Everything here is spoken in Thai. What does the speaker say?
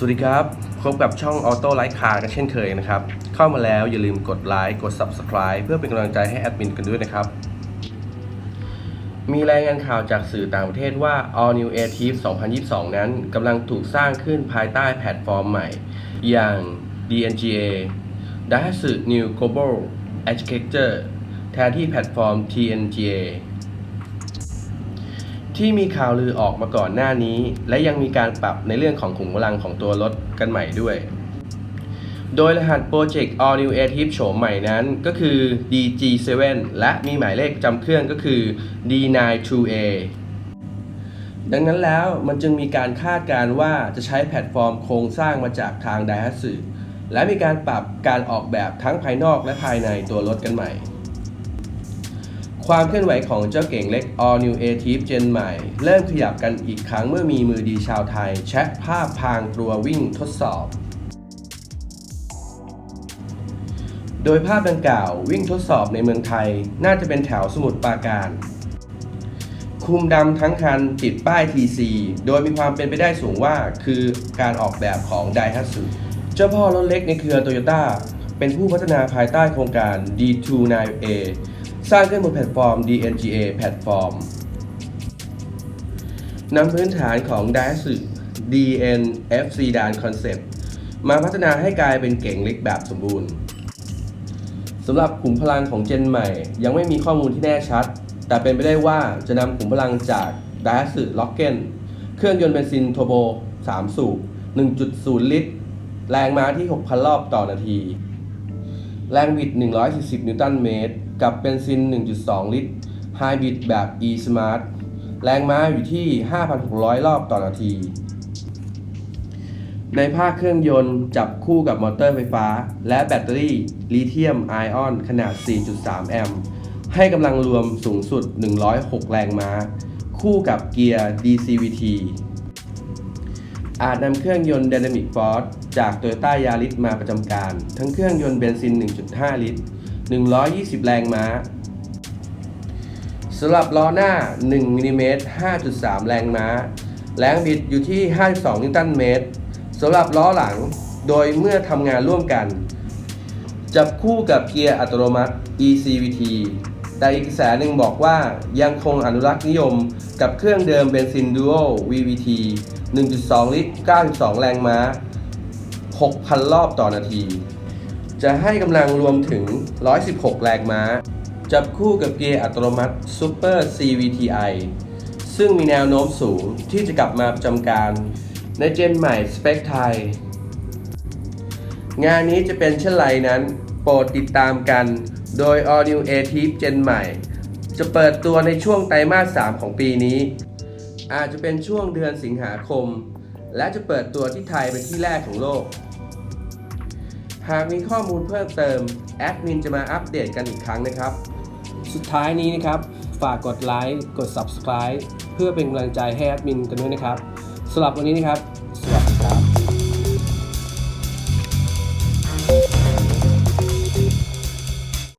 สวัสดีครับ พบกับช่อง Auto Light Car กันเช่นเคยนะครับ เข้ามาแล้วอย่าลืมกดไลค์กด Subscribe เพื่อเป็นกำลังใจให้แอดมินกันด้วยนะครับ มีรายงานข่าวจากสื่อต่างประเทศว่า All New a t i v 2022 นั้นกำลังถูกสร้างขึ้นภายใต้แพลตฟอร์มใหม่ อย่าง DNGA d a h a s u New Global Architecture แทนที่แพลตฟอร์ม TNGA ที่มีข่าวลือออกมาก่อนหน้านี้ และยังมีการปรับในเรื่องของขุมกำลังของตัวรถกันใหม่ด้วย โดยรหัสโปรเจกต์ All New a t i v โฉมใหม่นั้นก็คือ DG7 และมีหมายเลขจำเครื่องก็คือ D92A ดังนั้นแล้วมันจึงมีการคาดการณ์ว่าจะใช้แพลตฟอร์มโครงสร้างมาจากทาง d a i h a t s u และมีการปรับการออกแบบทั้งภายนอกและภายในตัวรถกันใหม่ ความเคลื่อนไหวของเจ้าเก่งเล็ก All New a t i v Gen ใหม่ เริ่มขยับกันอีกครั้งเมื่อมีมือดีชาวไทย แชะภาพพางตัววิ่งทดสอบ โดยภาพดังกล่าววิ่งทดสอบในเมืองไทย น่าจะเป็นแถวสมุทรปราการ คุมดำทั้งคันติดป้าย TC โดยมีความเป็นไปได้สูงว่าคือการออกแบบของ Daihatsu เจ้าพ่อรถเล็กในเครือโตโยต้าเป็นผู้พัฒนาภายใต้โครงการ D29A สร้างขึ้นบนแพลตฟอร์ม DNGA แพลตฟอร์มนำพื้นฐานของ DaiSue DNFC Dan Concept มาพัฒนาให้กลายเป็นเก่งเล็กแบบสมบูรณ์สำหรับขุมพลังของเจนใหม่ ยังไม่มีข้อมูลที่แน่ชัด แต่เป็นไปได้ว่าจะนำขุมพลังจาก d a s ล็อกเกนเครื่องยนต์เบนซินโทโบ 3 สูบ 1.0 ลิตร แรงม้าที่ 6,000 รอบต่อนาที แรงบิด 140 นิวตันเมตร กับเบนซิน 1.2 ลิตรไฮบริดแบบ e-smart แรงม้าอยู่ที่ 5,600 รอบต่อนาที ในภาคเครื่องยนต์จับคู่กับมอเตอร์ไฟฟ้า และแบตเตอรี่ลิเธียมไอออนขนาด 4.3 แอมป์ให้กำลังรวมสูงสุด 106 แรงม้า คู่กับเกียร์ DCVT อาจนำเครื่องยนต์ Dynamic Force จาก Toyota Yaris มาประจำการ ทั้งเครื่องยนต์เบนซิน 1.5 ลิตร 120 แรงม้าสำหรับล้อหน้า 1มิลลิเมตร5.3 แรงม้า แรงบิดอยู่ที่ 52 นิวตันเมตรสำหรับล้อหลังโดยเมื่อทำงานร่วมกัน จับคู่กับเกียร์อัตโนมัติ ECVT แต่อีกกระแสหนึ่งบอกว่ายังคงอนุรักษ์นิยมกับเครื่องเดิมเบนซิน Duo VVT 1.2 ลิตร 92 แรงม้า 6,000 รอบต่อนาที จะให้กำลังรวมถึง 116 แรงม้า จับคู่กับเกียร์อัตโนมัติ Super CVTi ซึ่งมีแนวโน้มสูงที่จะกลับมาประจำการในเจนใหม่สเปคไทย งานนี้จะเป็นเช่นไรนั้น โปรดติดตามกัน โดย All New a t i v เจนใหม่ จะเปิดตัวในช่วงไตรมาส 3 ของปีนี้ อาจจะเป็นช่วงเดือนสิงหาคม และจะเปิดตัวที่ไทยเป็นที่แรกของโลก หากมีข้อมูลเพิ่มเติมแอดมินจะมาอัปเดตกันอีกครั้งนะครับ สุดท้ายนี้นะครับ ฝากกดไลค์กด Subscribe เพื่อเป็นกำลังใจให้แอดมินกันด้วยนะครับสำหรับวันนี้นะครับ